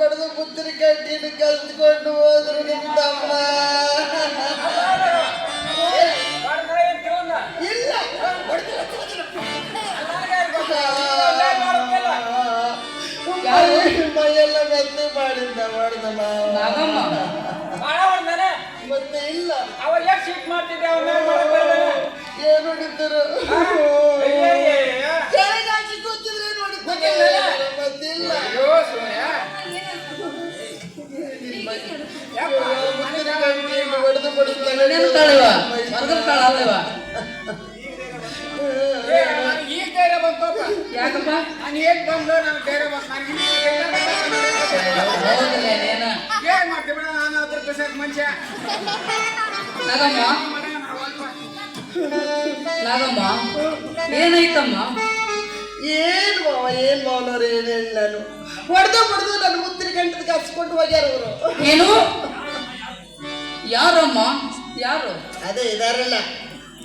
ಬಡ್ದು ಪುತ್ರಿ ಕಟ್ಟಿನ ಕಲ್ತ್ಕೊಂಡು ಹೋದ್ರು ನಿಮ್ ತಮ್ಮ? ಇಲ್ಲ. ಮೈಯೆಲ್ಲ ಮೆದ್ದು ಮಾಡಿದ್ದ ಹೊಡೆದ ನಾಗಮ್ಮ. ಬಾಳ ಹೊಡ್ದಾನೆ. ಮತ್ತೆ ಇಲ್ಲ. ಅವ ಯಾಕೆ ಶೀಟ್ ಮಾಡ್ತಿದ್ದೆ? ಅವನ? ಏನ್ ಹೊಡಿದ್ರು ಕೂತಿದ್ರೆ ಮತ್ತಿಲ್ಲ. ಮರ್ಗಲ್ ಕಾಳ ಅಲ್ಲವ ಏ, ನನಗೆ ಈಗ ಧೈರ್ಯ ಬಂತಪ್ಪ. ಯಾಕಪ್ಪ ನಾನು ಹೇಗ್ ಬಂದು ನನಗೆ ಧೈರ್ಯ ಬಂತು. ನನಗೆ ಈಗ ಹೌದಲ್ಲ ನೀನ ಏನ್ ಮಾಡ್ತಿ ಬಿಡ ನಾನು ಅದ್ರ ಬಿಸಾಕ್ ಮನುಷ್ಯ ನಾಗಮ್ಮ ಮನೆ ನಾವು ಅಲ್ವಾ? ನಾಗಮ್ಮ ಏನೈತಮ್ಮ ಏನ್ ಮಾವ ಏನ್ ಮಾವನವ್ರು ಏನ್ ಹೇಳಿ ನಾನು. ಹೊಡೆದು ಬಡ್ದು ನನ್ನ ಮುತ್ತಿನ ಗಂಟದ ಕಸ್ಕೊಂಡು ಹೋಗ್ಯಾರ ಅವರು. ಏನು? ಯಾರಮ್ಮ? ಯಾರು? ಅದೇ ಇದಾರಲ್ಲ.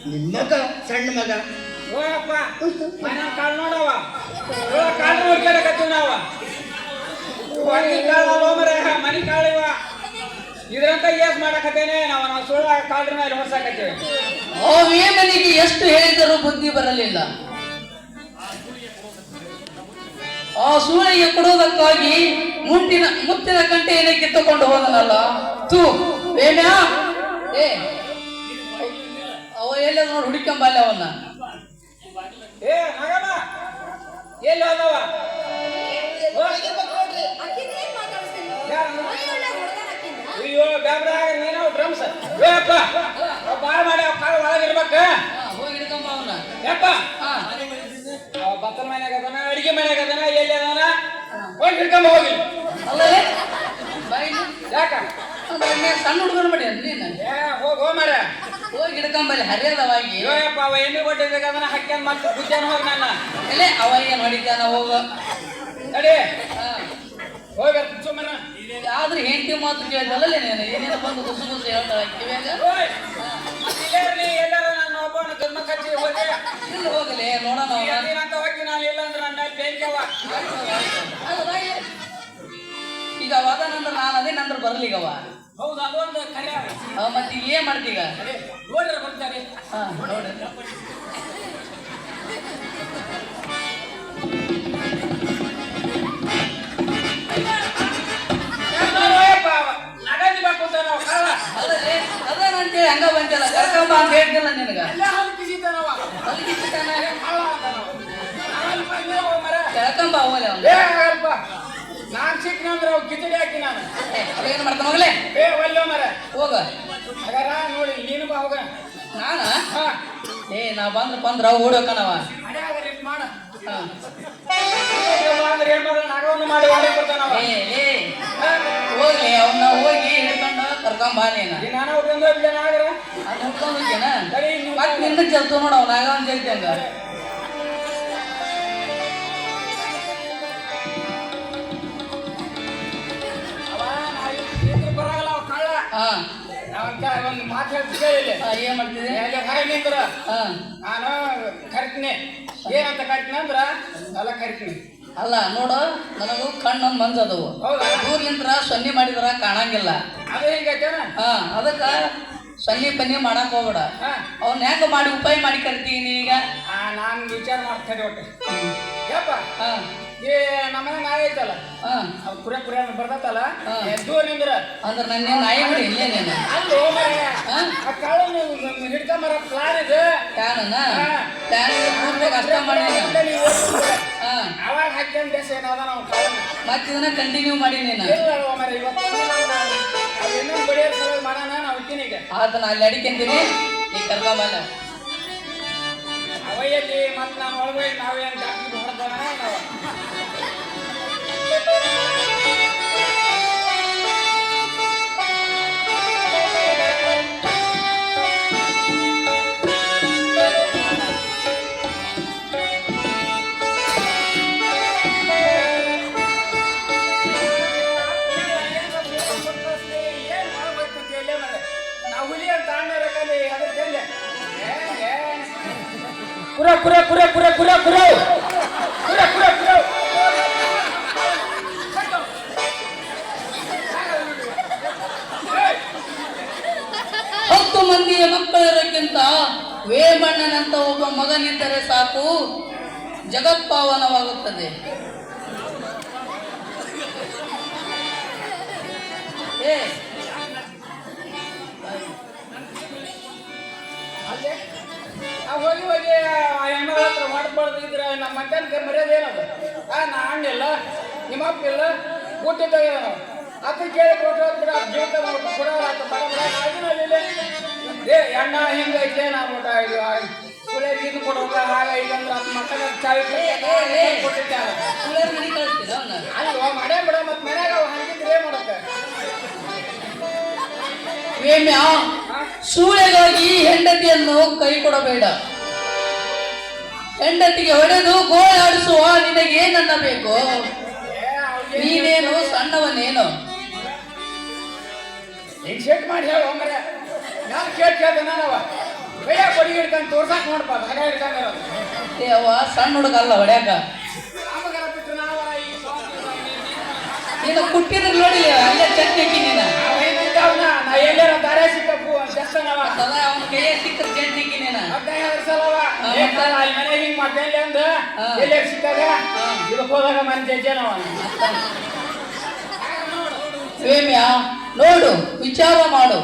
ನಿಮ್ಮ ಮಗ ಸಣ್ಣ ಮಗ. ಮನೆ ಕಾಳು ನೋಡವ ಕಾಳು ನೋಡ್ಕೊಳಕತ್ತೀವಿ ನಾವ. ಕಾಳು ಅಲ್ವ ಮರೆ ಮನೆ ಕಾಳು ಇವ ಇದ್ರಂತ ಏಸ್ ಮಾಡಕತ್ತೇನೆ ನಾವು ನಾವು ಸುಳ್ಳ ಕಾಳ್ರ ಮೇಲೆ ಹೊರ್ಸಾಕತ್ತೀವಿ ಆ ವೇಮನಿಗೆ ಎಷ್ಟು ಹೇಳಿದರೂ ಬುದ್ಧಿ ಬರಲಿಲ್ಲ. ಆ ಸೂಳೆಗೆ ಕೊಡುವುದಕ್ಕಾಗಿ ಮುಂಟಿನ ಮುತ್ತಿನ ಕಂಠೆಯನ್ನು ಕಿತ್ತುಕೊಂಡು ಹೋದನಲ್ಲ? ತೂ ಏನ ಏ ಅವ ಎಲ್ಲ ನೋಡಿ ಹುಡುಕಂಬಲ್ಲ ಅವನ್ನ? ಎಲ್ಲಿ ಹೋದವ? ಅಯ್ಯೋ ಬ್ಯಾಬ್ರ ನೀನು ಡ್ರಮ್ಸ್. ಏಪ್ಪ ಬಾಳ ಮಾಡಿ ಒಳಗಿರ್ಬೇಕ. ಹಾ, ಹೋಗಿ ಹಿಡ್ಕೊಂಬ ಅವನ್ನ. ಯಪ್ಪ ಹಾ ಅವ ಬತ್ತಲ ಮನ್ಯಾಗ ಅದಾನ ಅಡಿಗೆ ಮನ್ಯಾಗ ಅದಾನ ಎಲ್ಲಿ ಅದಾನ ಹೋಗಿ ಹಿಡ್ಕೊಂಬ ಹೋಗಿ. ಅಲ್ಲೇ ಯಾಕ? ನೀನ್ ಸಣ್ಣ ಹುಡುಗನ ಮಾಡಿ ನೀನು. ಹೋಗ್ ಮರ ಹೋಗಿ ಹಿಡ್ಕೊಂಬಲ್ಲಿ ಹರಿಯದವಾಗಿ. ಅಯ್ಯೋಯಪ್ಪ ಅವ ಎಣ್ಣೆ ಕೊಟ್ಟಿದ್ದಾಗ ಅದನ್ನ ಹಾಕ್ಯಾನ ಮತ್ತೆ ಬುದ್ಧಿಯನ್ನು ಹೋಗಿ ನನ್ನ. ಇಲ್ಲೇ ಅವ ಏನು ಹೊಡಿತಾನ ಹೋಗ. ನಡಿ. ಹೋಗ ಸುಮ್ಮನ ಆದ್ರೆ ಹೆಂಡತಿ ಮಾತು ಕೇಳಿದಲ್ಲ ನೀನು ಏನೇನು ಬಂದು ಗುಸು ಗುಸು ಹೇಳ್ತಾಳ ಕಿವ್ಯಾಗ? ಎಲ್ಲಾರ ನನ್ನ ಒಬ್ಬನ ಗರ್ಮ ಕಚ್ಚಿ ಹೋಗಿ ಇಲ್ಲಿ ಹೋಗಲಿ ನೋಡೋಣ ಅವ್ನ. ಅಂತ ಹೋಗಿ ನಾನು ಇಲ್ಲ ಅಂದ್ರೆ ನನ್ನ ಬೆಂಕವ ಅದು ಬಾಯಿ. ಈಗ ಅವ ನಂದ್ರ ನಾನು ಅದೇ ನಂದ್ರ ಬರ್ಲಿಗವ ಹೌದು ಅದೊಂದು ಕರೆ ಮತ್ತೆ ಏನ್ ಮಾಡ್ತೀಗ ನೋಡ್ರಿ ಬರ್ತಾರೆ. ಹಾ ನೋಡಿ. ಅಂದ್ರೆ ಅವ್ ಕಿಚಡಿ ಹಾಕಿ ನಾನು. ಏನ್ ಮಾಡ್ತಾನ ಮಗಲೇ ಏ ಒಲ್ಲೋ ಮರ ಹೋಗ. ಹಾಗಾರ ನೋಡಿ ನೀನು ಬಾ ಹೋಗ ನಾನ? ಏ ನಾ ಬಂದ್ರ ಬಂದ್ರ ಓಡೋಕನವ ಮಾಡ. ಅಂದ್ರೆ ಏನ್ ನಾಗವನ್ನು ಮಾಡಿ ಏ ಏ ಹೋಗ್ಲಿ ಅವನ್ನ ಹೋಗಿ ಹಿಡ್ಕೊಂಡು ಕರ್ಕೊಂಬ ನೀನ. ನಾನು ಒಬ್ಬಂದು ಜನ ಆಗ್ರ ಅದು ಸರಿ ನೀವು ಮತ್ ನಿನ್ನ ಜಲ್ತು ನೋಡ ಒಂದು ಮಾತು ಹೇಳ್ತಿದ್ದೆ ಇಲ್ಲಿ ಏನ್ ಮಾಡ್ತಿದೆ ಎಲ್ಲಿ ಹೊರಗೆ ನಿಂದ್ರ ಹಾ. ನಾನು ಕರಿತೀನಿ. ಏನಂತ ಕರಿತೀನಿ ಅಂದ್ರ? ಎಲ್ಲ ಕರಿತೀನಿ. ಅಲ್ಲ ನೋಡು ನನಗೂ ಕಣ್ಣು ಮಂಜದವು. ದೂರ್ಲಿಂತ್ರ ಸೊನ್ನೆ ಮಾಡಿದ್ರ ಕಾಣಂಗಿಲ್ಲ. ಅದು ಹೆಂಗೈತೆ ಹಾ ಅದಕ್ಕ ಸೊನ್ನೆ ಪನ್ನಿ ಮಾಡಕ್ ಹೋಗ್ಬೇಡ. ಅವ್ನ ಹೆಂಗ ಮಾಡಿ ಉಪಾಯ ಮಾಡಿ ಕರಿತೀನಿ ಈಗ? ನಾನು ನಾನ್ ವಿಚಾರ ಮಾಡ್ತಾರೆ ಒಟ್ಟು. ಯಪ್ಪ. ಹಾ. ಈ ನಮ್ಮ ನಾಯಿ ಐತಲ್ಲ? ಅವ್ ಕುರೆ ಕುರೆ ಬರ್ತೈತಲ್ಲ. ದೂರ ನಿಂದ್ರ. ಅಂದ್ರೆ ನನ್ನ ನಾಯಿ ಬಿಡಿ ಇಲ್ಲೇ ನೀನು. ಅಲ್ಲಿ ಮಾರಾಯ. ಹಾ? ಆ ಕಾಳು ಹಿಡ್ಕೊಂಬರ ಪ್ಲಾನ್ ಇದು. ಹಾ. ಪ್ಯಾನ್ ಪೂರ್ತಿಯಾಗಿ ಅಷ್ಟ ಮಾಡಿ ಅವಾಗ ಹಾಕ್ಯಂಡ್ ಬೇಸ ಏನಾದ ನಾವು ಕಾಳನ್ನ ಮತ್ ಇದನ್ನ ಕಂಟಿನ್ಯೂ ಮಾಡಿ ನೀನು. ಇಲ್ಲ ಅದು ಇನ್ನೊಂದು ಬಡಿಯೋ ಮಾಡೋಣ ನಾವು ಈಗ. ಅದನ್ನ ಅಲ್ಲಿ ಅಡಿಕೆಂತೀನಿ ನೀ ಕರ್ಕೊಂಬಲ್ಲ ಅವಯ್ಯತಿ ಮತ್ತೆ ನಮ್ಮ ಒಳಗೆ ನಾವೇನು ಡಾಕ್ಟ್ರು ಹೊಡೆದ ಏನ್ ನಾವು ಕುರ ಕುರ ಕುರ ಕುರ ಕುರ ಕುರ. ಕುರ ಕುರ ಕುರ. ಹತ್ತು ಮಂದಿಯ ಮಕ್ಕಳಿರೋಕ್ಕಿಂತ ವೇಮಣ್ಣನಂತ ಒಬ್ಬ ಮಗನಿದ್ದರೆ ಸಾಕು, ಜಗತ್ಪಾವನವಾಗುತ್ತದೆ. ಏ ಇದ್ರೆ ನಮ್ಮ ಮಕ್ಕಳಿಗೆ ಮರ್ಯಾದೆ ಏನದು? ಆ ನಾ ಹಣ್ಣಿಲ್ಲ ನಿಮ್ಮ ಅಪ್ಪ ಇಲ್ಲ. ಕೂತಿದ್ದಾಗ ನಾವು ಅದು ಕೇಳಿ ಕೊಟ್ಟು ಬಿಡ ಜೀವಿತ ಬಡ ಏ ಅಣ್ಣ ಹಿಂಗೈತೆ ನಾ ಊಟ ಇದು ಸುಳೆ ಇದು ಕೊಡೋದ ಹಾಗ ಇದಂದ್ರೆ ಅದು ಮಕ್ಕಳ ಚಾವಿ ಕೊಟ್ಟಿದ್ದೆ ಕುಳಿಯರ್ ಮನೆ ಬಿಡ ಮತ್ತೆ ಮನ್ಯಾಗ ಅವ್ ಹಂಗಿದ್ರೆ ಏನ್ ಮಾಡುತ್ತೆ? ಸೂಳೆಗಾಗಿ ಹೆಂಡತಿಯನ್ನು ಕೈ ಕೊಡಬೇಡ. ಹೆಂಡತಿಗೆ ಹೊಡೆದು ಗೋಳಾಡಿಸುವ ನಿನಗೇನನ್ನ ಬೇಕು. ನೀನೇನು ಸಣ್ಣವನೇನು? ಸೆಟ್ ಮಾಡಿ ಹೇಳು ಅಂದ್ರೆ ನಾನು ಕೇಳ್ ನಾನವ ಕೈಯಾಗ ಬಡಿ ಹಿಡ್ಕೊಂಡು ತೋರ್ಸಾಕ್ ನೋಡಪ್ಪ ಹಗ ಹಿಡ್ಕೊಂಡಿರೋದು ಏ ಅವ್ವ ಸಣ್ಣ ಹುಡುಗ ಅಲ್ಲ ಹೊಡ್ಯಾಕ? ನೀನು ಕುಟ್ಟಿದ್ರೆ ನೋಡಿ ಅಲ್ಲೇ ಚಟ್ನಿಕ್ಕಿ ನೀನ. ನಾ ಎಲ್ಲಾರ ದಾರೆ ಸಿಕ್ಕಪ್ಪು ಅವನ ಸಿಕ್ಕರೆ ಚಟ್ನಿಕ್ಕಿ ನೀನ. ಸಲವಾ ಅಲ್ಲಿ ಮತ್ತೆಲ್ಲಿ ಅಂದ ಎಲ್ಲಿ ಸಿಕ್ಕಾಗ ಇದಕ್ಕೋದಾಗ ಮನೆ ಜಜ್ಜನ ನೋಡು ವಿಚಾರ ಮಾಡು.